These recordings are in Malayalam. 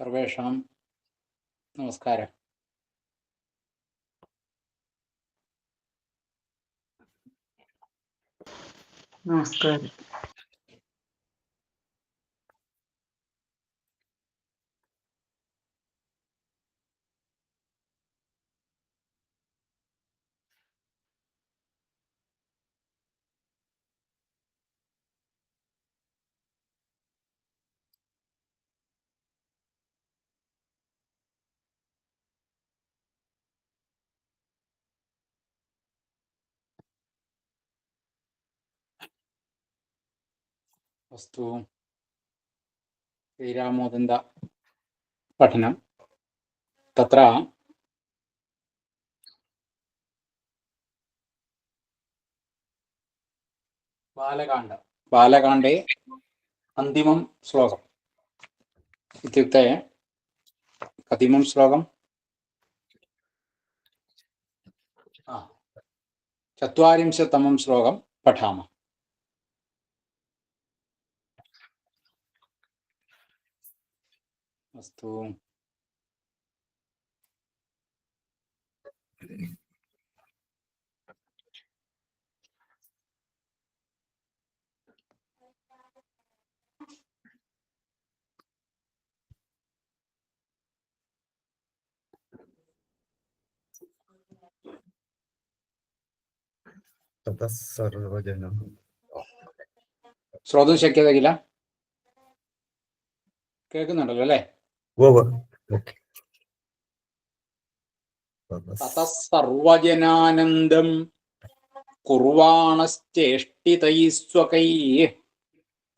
सर्वेषां नमस्कारः नमस्कारः വസ്തു ശ്രീരാമോദന്ത പഠനം തത്ര बालकाण्ड बालकाण्डे अन्तिमं श्लोकम् इत्युक्ते कतिमं श्लोकम् आ, चत्वारिंशत्तमं श्लोकं पठामः Haz tú. ಸರ್ವಜನ ശ്രോതും ശക്യതകില്ല കേൾക്കുന്നുണ്ടല്ലോ അല്ലേ ഓവർ ഓക്കെ. സർവജനാനന്ദം.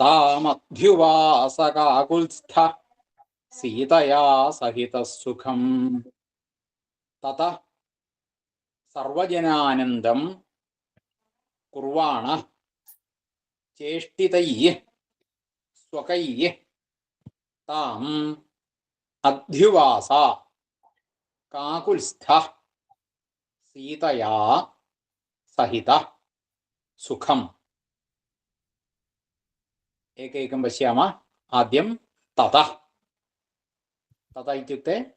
താമധ്യുവാസകാകുൽസ്ഥ. സീതയാ സഹിത സുഖം തത സർവജനാനന്ദം. കുർവാണ ചേഷ്ടിതൈ സ്വകൈ. താം അധ്യുവാസ. കാകുൽസ്ഥ. സീതയാ സഹിത. സുഖം. ഏകൈകം പശ്യാമ. ആദ്യം തത തത ഇത്യുക്തെ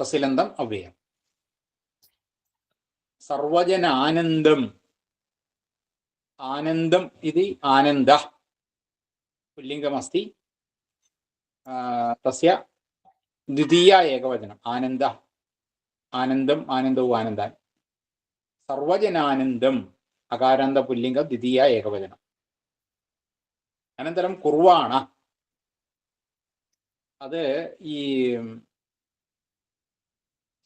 തസിലന്തം അവ്യയം. സർവജനാനന്ദം. ആനന്ദം ഇത് ആനന്ദ. പുല്ലിംഗമസ്തി. തസ്യ ദ്വിതീയ ഏകവചനം. ആനന്ദ. ആനന്ദം ആനന്ദവും ആനന്ദാൻ. സർവജനാനന്ദം അകാരാന്ത പുല്ലിംഗ ദ്വിതീയ ഏകവചനം. അനന്തരം കുർവാണ. അത് ഈ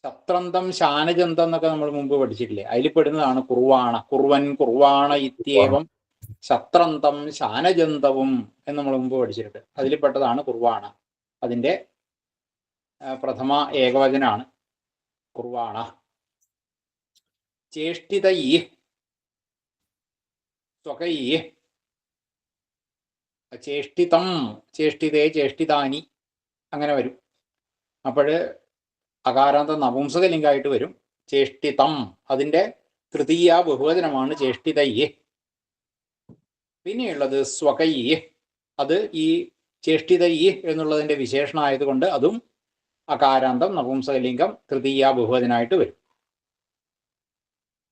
ശത്രന്തം ശാനചന്തം എന്നൊക്കെ നമ്മൾ മുമ്പ് പഠിച്ചിട്ടില്ലേ? അതിൽ പെടുന്നതാണ് കുർവാണ. കുർവൻ കുർവാണ ഇത്യേവം ശത്രന്തം ശാനചന്തവും എന്ന് നമ്മൾ മുമ്പ് പഠിച്ചിട്ടുണ്ട്. അതിൽ പെട്ടതാണ് കുർവാണ. അതിന്റെ പ്രഥമ ഏകവചനാണ്. കുർവാണ. ചേഷ്ടിതൈ സ്വകൈ ചേഷ്ടിതം ചേഷ്ടിതേ ചേഷ്ടിതാനി അങ്ങനെ വരും. അപ്പോൾ അകാരാന്ത നപുംസകലിംഗമായിട്ട് വരും. ചേഷ്ടിതം അതിന്റെ തൃതീയ ബഹുവചനമാണ് ചേഷ്ടിതൈ പിന്നെയുള്ളത് സ്വകൈ അത് ഈ ചേഷ്ടിതൈ എന്നുള്ളതിന്റെ വിശേഷണമായതുകൊണ്ട് അതും അകാരാന്തം നപുംസകലിംഗം തൃതീയ ബഹുവചനായിട്ട് വരും.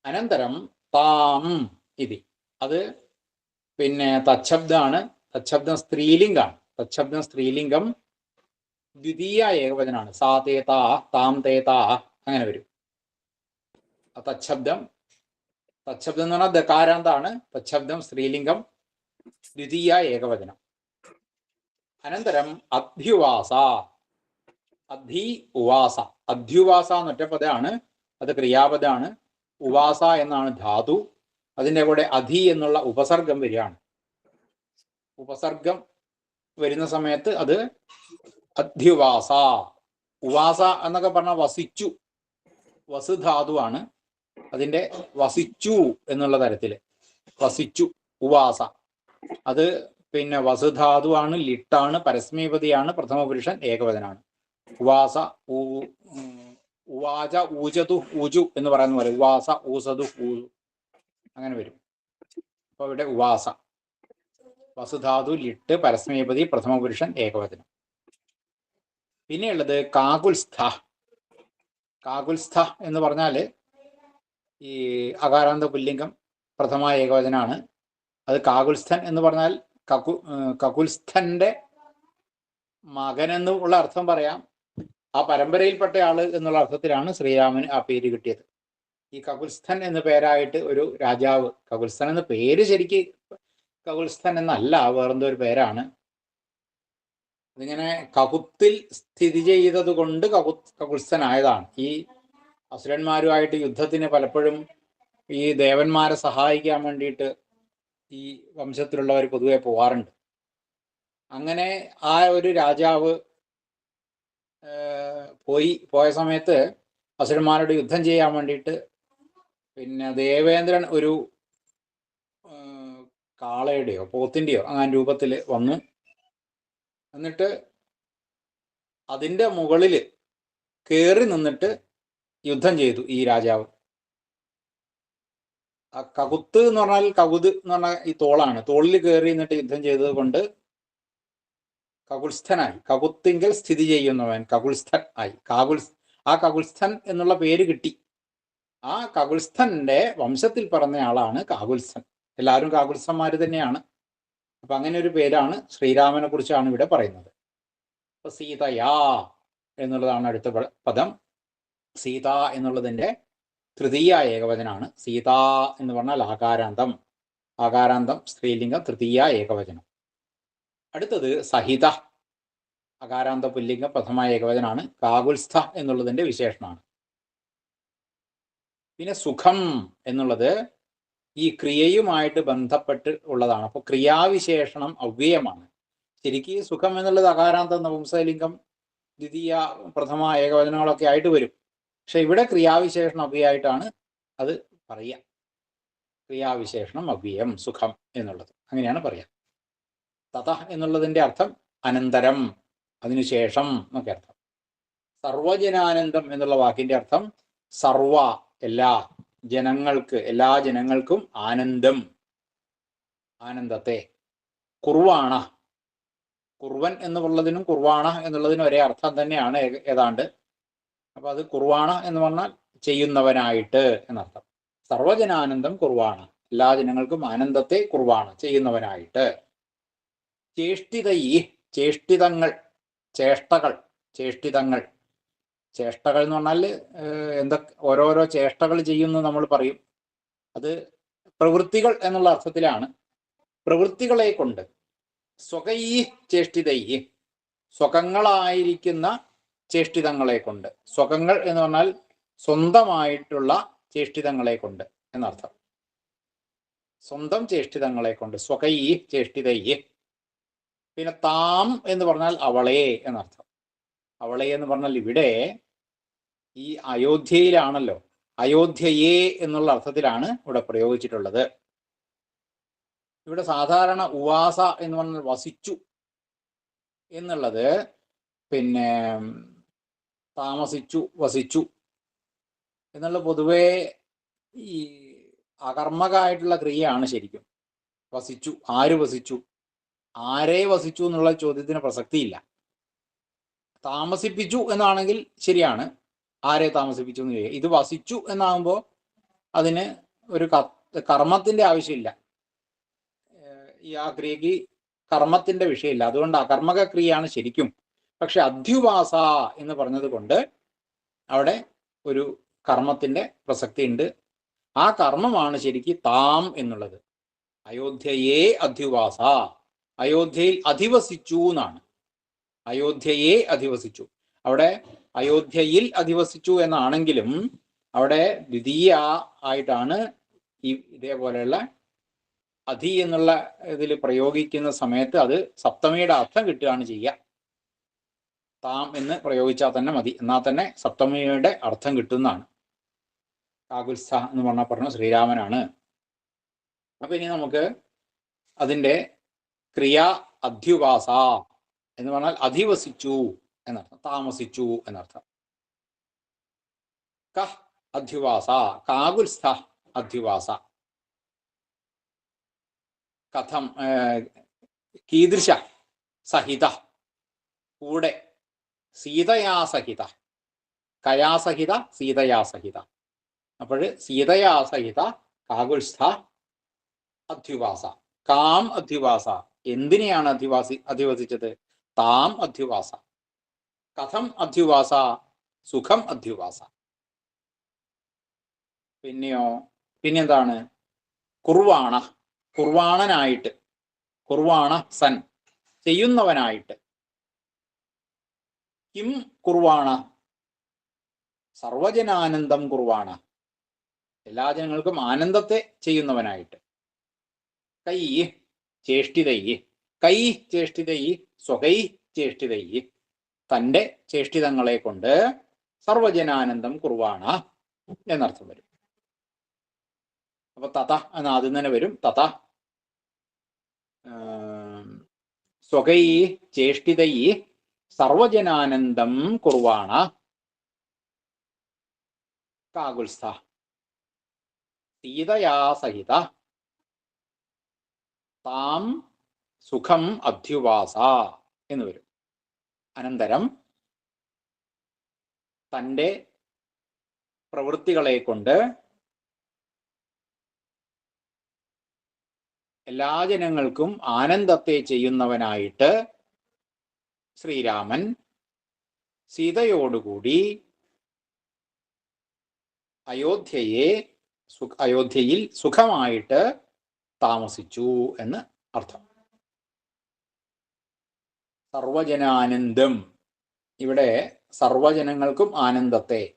അനന്തരം താം ഇതി. അത് പിന്നെ തച്ഛബ്ദാണ്. തച്ഛബ്ദം സ്ത്രീലിംഗാണ്. തച്ഛബ്ദം സ്ത്രീലിംഗം ദ്വിതീയ ഏകവചനാണ്. സാ തേ താ താം തേ താ അങ്ങനെ വരും. തച്ഛബ്ദം. തച്ഛബ്ദം എന്ന് പറഞ്ഞാൽ ദകാരാന്താണ്. തച്ഛബ്ദം സ്ത്രീലിംഗം ദ്വിതീയ ഏകവചനം. അനന്തരം അധ്യുവാസ അധി ഉവാസ അധ്യുവാസ എന്നൊറ്റ പദമാണ് അത് ക്രിയാപദമാണ് ഉവാസ എന്നാണ് ധാതു. അതിന്റെ കൂടെ അധി എന്നുള്ള ഉപസർഗം വരികയാണ്. ഉപസർഗം വരുന്ന സമയത്ത് അത് അധ്യുവാസ ഉവാസ എന്നൊക്കെ പറഞ്ഞാൽ വസിച്ചു. വസുധാതുവാണ് അതിന്റെ വസിച്ചു എന്നുള്ള തരത്തിൽ. വസിച്ചു ഉവാസ. അത് പിന്നെ വസുധാതുവാണ് ലിട്ടാണ് പരസ്മീപതിയാണ് പ്രഥമ പുരുഷൻ ഏകവചനാണ്. ഉവാസ ഉവാച ഊജതു ഊജു എന്ന് പറയുന്ന പോലെ ഉവാസ ഊസതു ഊ അങ്ങനെ വരും. അപ്പൊ ഇവിടെ ഉവാസ. വസുധാതു ലിട്ട് പരസ്മേപതി പ്രഥമ പുരുഷൻ ഏകവചനം. പിന്നെയുള്ളത് കാകുൽസ്ഥ. കാകുൽസ്ഥ എന്ന് പറഞ്ഞാൽ ഈ അകാരാന്ത പുല്ലിംഗം പ്രഥമ ഏകവചനാണ്. അത് കാകുൽസ്ഥൻ എന്ന് പറഞ്ഞാൽ കകു കകുൽസ്ഥന്റെ മകനെന്ന് ഉള്ള അർത്ഥം പറയാം. ആ പരമ്പരയിൽപ്പെട്ട ആൾ എന്നുള്ള അർത്ഥത്തിലാണ് ശ്രീരാമന് ആ പേര് കിട്ടിയത്. ഈ കകുൽസ്ഥൻ എന്ന പേരായിട്ട് ഒരു രാജാവ് കകുൽസ്ഥൻ എന്ന പേര് ശരിക്ക് കകുൽസ്ഥൻ എന്നല്ല വേറെന്തോ ഒരു പേരാണ്. അതിങ്ങനെ കകുത്തിൽ സ്ഥിതി ചെയ്തത് കൊണ്ട് കകു കകുൽസ്ഥനായതാണ്. ഈ അസുരന്മാരുമായിട്ട് യുദ്ധത്തിന് പലപ്പോഴും ഈ ദേവന്മാരെ സഹായിക്കാൻ വേണ്ടിയിട്ട് ഈ വംശത്തിലുള്ളവർ പൊതുവെ പോവാറുണ്ട്. അങ്ങനെ ആ ഒരു രാജാവ് പോയി പോയ സമയത്ത് അസുരന്മാരോട് യുദ്ധം ചെയ്യാൻ വേണ്ടിയിട്ട് പിന്നെ ദേവേന്ദ്രൻ ഒരു കാളയുടെയോ പോത്തിന്റെയോ അങ്ങനെ രൂപത്തിൽ വന്ന് എന്നിട്ട് അതിന്റെ മുകളിൽ കയറി നിന്നിട്ട് യുദ്ധം ചെയ്തു ഈ രാജാവ്. ആ കകുത്ത് എന്ന് പറഞ്ഞാൽ കകുത് എന്ന് പറഞ്ഞാൽ ഈ തോളാണ്. തോളിൽ കയറി നിന്നിട്ട് യുദ്ധം ചെയ്തത് കൊണ്ട് കകുൽസ്ഥനായി. കകുത്തിങ്കൽ സ്ഥിതി ചെയ്യുന്നവൻ കകുൽസ്ഥൻ ആയി. കാകുൽ ആ കകുൽസ്ഥൻ എന്നുള്ള പേര് കിട്ടി. ആ കകുൽസ്ഥന്റെ വംശത്തിൽ പറഞ്ഞ ആളാണ് കാകുൽസ്ഥൻ. എല്ലാവരും കാകുൽസ്ഥന്മാർ തന്നെയാണ്. അപ്പൊ അങ്ങനെ ഒരു പേരാണ് ശ്രീരാമനെ കുറിച്ചാണ് ഇവിടെ പറയുന്നത്. അപ്പൊ സീതയാ എന്നുള്ളതാണ് അടുത്ത പദം. സീത എന്നുള്ളതിന്റെ തൃതീയ ഏകവചനാണ്. സീത എന്ന് പറഞ്ഞാൽ ആകാരാന്തം. ആകാരാന്തം സ്ത്രീലിംഗം തൃതീയ ഏകവചനം. അടുത്തത് സഹിത അകാരാന്ത പുല്ലിംഗ പ്രഥമ ഏകവചനാണ് കാകുൽസ്ഥ എന്നുള്ളതിന്റെ വിശേഷണമാണ്. പിന്നെ സുഖം എന്നുള്ളത് ഈ ക്രിയയുമായിട്ട് ബന്ധപ്പെട്ട് ഉള്ളതാണ്. അപ്പോൾ ക്രിയാവിശേഷണം അവ്യയമാണ്. ശരിക്കും സുഖം എന്നുള്ളത് അകാരാന്ത നപുംസലിംഗം ദ്വിതീയ പ്രഥമ ഏകവചനങ്ങളൊക്കെ ആയിട്ട് വരും. പക്ഷെ ഇവിടെ ക്രിയാവിശേഷണം അവ്യയായിട്ടാണ് അത് പറയുക ക്രിയാവിശേഷണം അവ്യയം സുഖം എന്നുള്ളത്. അങ്ങനെയാണ് പറയുക തത എന്നുള്ളതിന്റെ അർത്ഥം അനന്തരം അതിനുശേഷം എന്നൊക്കെ അർത്ഥം. സർവജനാനന്ദം എന്നുള്ള വാക്കിന്റെ അർത്ഥം സർവ എല്ലാ ജനങ്ങൾക്ക് എല്ലാ ജനങ്ങൾക്കും ആനന്ദം. ആനന്ദത്തെ. കുർവാണ. കുർവൻ എന്നുള്ളതിനും കുർവാണ എന്നുള്ളതിനും ഒരേ അർത്ഥം തന്നെയാണ് ഏതാണ്ട്. അപ്പൊ അത് കുർവാണ എന്ന് പറഞ്ഞാൽ ചെയ്യുന്നവനായിട്ട് എന്നർത്ഥം. സർവജനാനന്ദം കുർവാണ. എല്ലാ ജനങ്ങൾക്കും ആനന്ദത്തെ കുർവാണ ചെയ്യുന്നവനായിട്ട്. ചേഷ്ടിതൈ ചേഷ്ടിതങ്ങൾ ചേഷ്ടകൾ ചേഷ്ടിതങ്ങൾ. ചേഷ്ടകൾ എന്ന് പറഞ്ഞാൽ എന്തൊക്കെ ഓരോരോ ചേഷ്ടകൾ ചെയ്യുന്നു നമ്മൾ പറയും. അത് പ്രവൃത്തികൾ എന്നുള്ള അർത്ഥത്തിലാണ്. പ്രവൃത്തികളെ കൊണ്ട് സ്വകൈ ചേഷ്ടിതൈ സ്വകങ്ങളായിരിക്കുന്ന ചേഷ്ടിതങ്ങളെ കൊണ്ട്. സ്വകങ്ങൾ എന്ന് പറഞ്ഞാൽ സ്വന്തമായിട്ടുള്ള ചേഷ്ടിതങ്ങളെ കൊണ്ട് എന്നർത്ഥം. സ്വന്തം ചേഷ്ടിതങ്ങളെ കൊണ്ട് സ്വകൈ ചേഷ്ടിതൈ പിന്നെ താം എന്ന് പറഞ്ഞാൽ അവളെ എന്നർത്ഥം. അവളെ എന്ന് പറഞ്ഞാൽ ഇവിടെ ഈ അയോധ്യയിലാണല്ലോ. അയോധ്യയെ എന്നുള്ള അർത്ഥത്തിലാണ് ഇവിടെ പ്രയോഗിച്ചിട്ടുള്ളത്. ഇവിടെ സാധാരണ ഉവാസ എന്ന് പറഞ്ഞാൽ വസിച്ചു എന്നുള്ളത് പിന്നെ താമസിച്ചു വസിച്ചു എന്നുള്ള പൊതുവേ ഈ അകർമ്മകായിട്ടുള്ള ക്രിയയാണ് ശരിക്കും. വസിച്ചു ആര് വസിച്ചു? ആരെ വസിച്ചു എന്നുള്ള ചോദ്യത്തിന് പ്രസക്തിയില്ല. താമസിപ്പിച്ചു എന്നാണെങ്കിൽ ശരിയാണ്. ആരെ താമസിപ്പിച്ചു എന്ന് ചോദിക്കുക ഇത് വസിച്ചു എന്നാകുമ്പോൾ അതിന് ഒരു കർമ്മത്തിന്റെ ആവശ്യമില്ല. ഈ ആ ക്രിയക്ക് കർമ്മത്തിന്റെ വിഷയമില്ല. അതുകൊണ്ട് അകർമ്മക ക്രിയയാണ് ശരിക്കും. പക്ഷെ അധ്യുവാസ എന്ന് പറഞ്ഞത് കൊണ്ട് അവിടെ ഒരു കർമ്മത്തിന്റെ പ്രസക്തി ഉണ്ട് ആ കർമ്മമാണ് ശരിക്ക് താം എന്നുള്ളത്. അയോധ്യയെ അധ്യുവാസ അയോധ്യയിൽ അധിവസിച്ചു എന്നാണ്. അയോധ്യയെ അധിവസിച്ചു. അവിടെ അയോധ്യയിൽ അധിവസിച്ചു എന്നാണെങ്കിലും അവിടെ ദ്വിതീയ ആയിട്ടാണ് ഈ ഇതേപോലെയുള്ള അധി എന്നുള്ള ഇതിൽ പ്രയോഗിക്കുന്ന സമയത്ത് അത് സപ്തമിയുടെ അർത്ഥം കിട്ടുകയാണ് ചെയ്യുക. താം എന്ന് പ്രയോഗിച്ചാൽ തന്നെ മതി. എന്നാൽ തന്നെ സപ്തമിയുടെ അർത്ഥം കിട്ടുന്നതാണ്. കാകുൽസ്ഥ എന്ന് പറഞ്ഞ പറഞ്ഞു ശ്രീരാമനാണ്. അപ്പൊ ഇനി നമുക്ക് അതിന്റെ ക്രിയ അധ്യുവാസ എന്ന് പറഞ്ഞാൽ അധിവസിച്ചു എന്നർത്ഥം താമസിച്ചു എന്നർത്ഥം. ക അധ്യുവാസ കാകുൽസ്ഥ അധ്യുവാസ. കഥം കീദൃശ സഹിത കൂടെ സീതയാ സഹിത കയാ സഹിത സീതയാ സഹിത അപ്പോൾ സീതയാ സഹിത കാകുൽസ്ഥ അധ്യുവാസ. കാം അധ്യുവാസ. എന്തിനെയാണ് അധിവാസി അധിവസിച്ചത്? താം അധ്യുവാസ കഥം അധ്യുവാസ സുഖം അധ്യുവാസ പിന്നെയോ പിന്നെന്താണ്? കുർവാണ കുർവാണനായിട്ട് കുർവാണ സൻ ചെയ്യുന്നവനായിട്ട്. കിം കുർവാണ? സർവജനാനന്ദം കുർവാണ. എല്ലാ ജനങ്ങൾക്കും ആനന്ദത്തെ ചെയ്യുന്നവനായിട്ട്. കൈ ചേഷ്ടിതൈ കൈ ചേഷ്ടിതൈ സ്വകൈ ചേഷ്ടിതൈ. തന്റെ ചേഷ്ടിതങ്ങളെ കൊണ്ട് സർവജനാനന്ദം കുർവാണ എന്നർത്ഥം വരും. അപ്പൊ തത എന്ന് ആദ്യം തന്നെ വരും. തത സ്വകൈ ചേഷ്ടിതൈ സർവജനാനന്ദം കുർവാണ. കാകുൽസ്ഥ. സീതയാ സഹിത. താം സുഖം അധ്യുവാസ എന്ന് വരും. അനന്തരം തന്റെ പ്രവൃത്തികളെ കൊണ്ട് എല്ലാ ജനങ്ങൾക്കും ആനന്ദത്തെ ചെയ്യുന്നവനായിട്ട് ശ്രീരാമൻ സീതയോടുകൂടി അയോധ്യയെ അയോധ്യയിൽ സുഖമായിട്ട് താമസിച്ചു എന്ന് അർത്ഥം. സർവജനാനന്ദം. ഇവിടെ സർവജനങ്ങൾക്കും ആനന്ദത്തെ.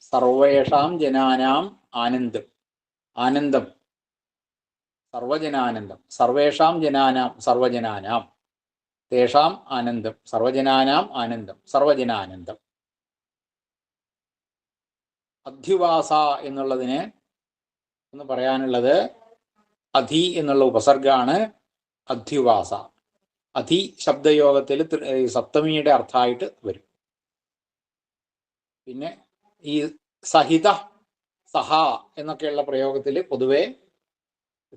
സർവേഷാം ജനാനാം ആനന്ദം. ആനന്ദം. സർവജനാനന്ദം. സർവേഷാം ജനാനാം സർവജനാനാം. തേഷാം ആനന്ദം. സർവജനാനാം ആനന്ദം. സർവജനാനന്ദം. അധ്യുവാസ എന്നുള്ളതിന് ഒന്ന് പറയാനുള്ളത് അധി എന്നുള്ള ഉപസർഗാണ് അധ്യുവാസ. അധി ശബ്ദയോഗത്തിൽ സപ്തമിയുടെ അർത്ഥമായിട്ട് വരും. പിന്നെ ഈ സഹിത സഹ എന്നൊക്കെയുള്ള പ്രയോഗത്തിൽ പൊതുവെ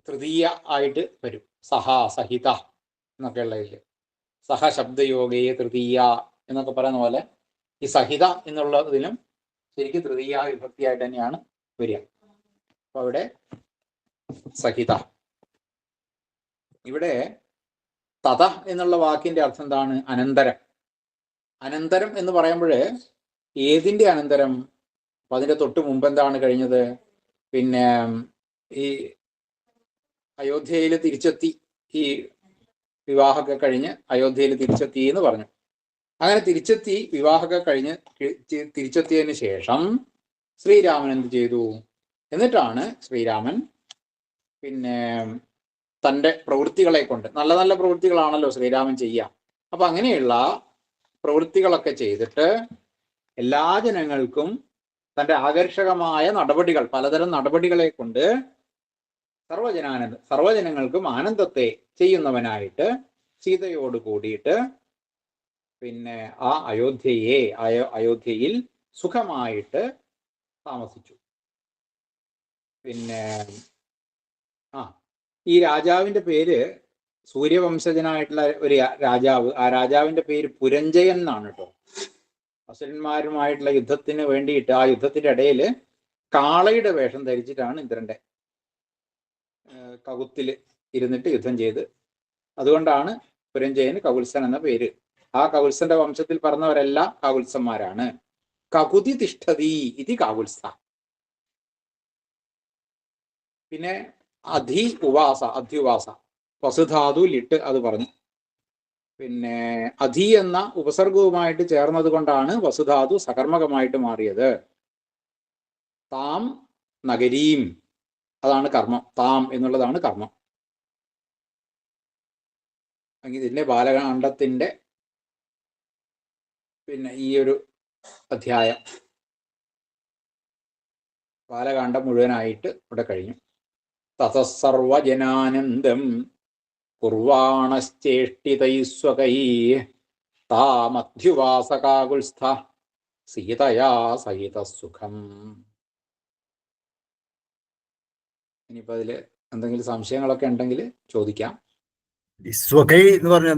തൃതീയ ആയിട്ട് വരും. സഹ സഹിത എന്നൊക്കെയുള്ളതിൽ സഹ ശബ്ദയോഗയെ തൃതീയ എന്നൊക്കെ പറയുന്ന പോലെ ഈ സഹിത എന്നുള്ളതിലും ശരിക്കും തൃതീയ വിഭക്തിയായിട്ട് തന്നെയാണ് വരിക. അപ്പൊ അവിടെ സഹിത. ഇവിടെ തത എന്നുള്ള വാക്കിന്റെ അർത്ഥം എന്താണ്? അനന്തരം. അനന്തരം എന്ന് പറയുമ്പോൾ ഏതിന്റെ അനന്തരം? അപ്പൊ അതിന്റെ തൊട്ട് മുമ്പ് എന്താണ് കഴിഞ്ഞത്? പിന്നെ ഈ അയോധ്യയിൽ തിരിച്ചെത്തി ഈ വിവാഹമൊക്കെ കഴിഞ്ഞ് അയോധ്യയിൽ തിരിച്ചെത്തി എന്ന് പറഞ്ഞു. അങ്ങനെ തിരിച്ചെത്തി വിവാഹമൊക്കെ കഴിഞ്ഞ് തിരിച്ചെത്തിയതിന് ശേഷം ശ്രീരാമൻ എന്ത് ചെയ്തു? എന്നിട്ടാണ് ശ്രീരാമൻ പിന്നെ തന്റെ പ്രവൃത്തികളെ കൊണ്ട് നല്ല നല്ല പ്രവൃത്തികളാണല്ലോ ശ്രീരാമൻ ചെയ്യുക അപ്പൊ അങ്ങനെയുള്ള പ്രവൃത്തികളൊക്കെ ചെയ്തിട്ട് എല്ലാ ജനങ്ങൾക്കും തന്റെ ആകർഷകമായ നടപടികൾ പലതരം നടപടികളെ കൊണ്ട് സർവജനാനന്ദ സർവജനങ്ങൾക്കും ആനന്ദത്തെ ചെയ്യുന്നവനായിട്ട് സീതയോട് കൂടിയിട്ട് പിന്നെ ആ അയോധ്യയെ അയോ അയോധ്യയിൽ സുഖമായിട്ട് താമസിച്ചു. പിന്നെ ആ ഈ രാജാവിന്റെ പേര് സൂര്യവംശജനായിട്ടുള്ള ഒരു രാജാവ് ആ രാജാവിന്റെ പേര് പുരഞ്ജയൻ എന്നാണ് കേട്ടോ. അസുരന്മാരുമായിട്ടുള്ള യുദ്ധത്തിന് വേണ്ടിയിട്ട് ആ യുദ്ധത്തിന്റെ ഇടയിൽ കാളയുടെ വേഷം ധരിച്ചിട്ടാണ് ഇന്ദ്രന്റെ കകുത്തിൽ ഇരുന്നിട്ട് യുദ്ധം ചെയ്ത്. അതുകൊണ്ടാണ് പുരഞ്ജയന് കകുത്സൻ എന്ന പേര്. ആ കകുത്സന്റെ വംശത്തിൽ പറഞ്ഞവരെല്ലാം കകുത്സന്മാരാണ് കകുതി തിഷ്ഠതി ഇതി കാകുത്സ പിന്നെ അധി ഉവാസ അധ്യുവാസ വസുധാതു ലിട്ട് അത് പറഞ്ഞു. പിന്നെ അധി എന്ന ഉപസർഗവുമായിട്ട് ചേർന്നത് കൊണ്ടാണ് വസുധാതു സകർമ്മകമായിട്ട് മാറിയത്. താം നഗരീം. അതാണ് കർമ്മം. താം എന്നുള്ളതാണ് കർമ്മം. ഇതിന്റെ ബാലകാണ്ഡത്തിന്റെ പിന്നെ ഈ ഒരു അധ്യായം. ബാലകാണ്ഡം മുഴുവനായിട്ട് ഇവിടെ കഴിഞ്ഞു. തതസർവജനാനന്ദം കുർവാണശ്ചേഷ്ടിതൈസ്വകൈ താമധ്യുവാസകാകുൽസ്ഥ സീതയാ സഹിത സുഖം ഇനിയിപ്പോ എന്തെങ്കിലും സംശയങ്ങളൊക്കെ ഉണ്ടെങ്കിൽ ചോദിക്കാം. എന്ന് പറഞ്ഞ